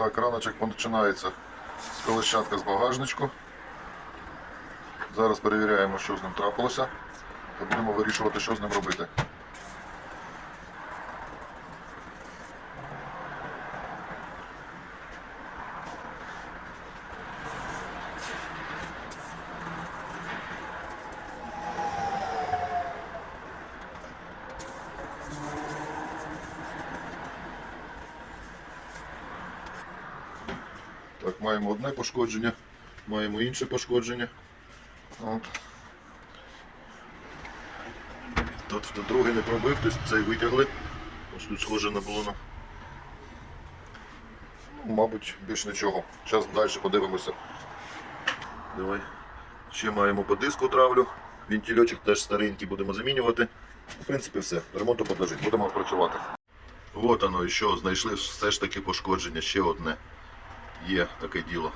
Так, раночок починається з колищатка з багажничку. Зараз перевіряємо, що з ним трапилося, будемо вирішувати, що з ним робити. Так, маємо одне пошкодження, маємо інше пошкодження. Тут друге не пробив, тобто цей витягли. Ось тут схоже не було на. Ну, мабуть, більш нічого. Зараз далі подивимося. Давай. Ще маємо по диску травлю. Вентильочок теж старенький будемо замінювати. В принципі, все. Ремонту подлежить. Будемо працювати. От оно і що, знайшли все ж таки пошкодження, ще одне. Є таке діло.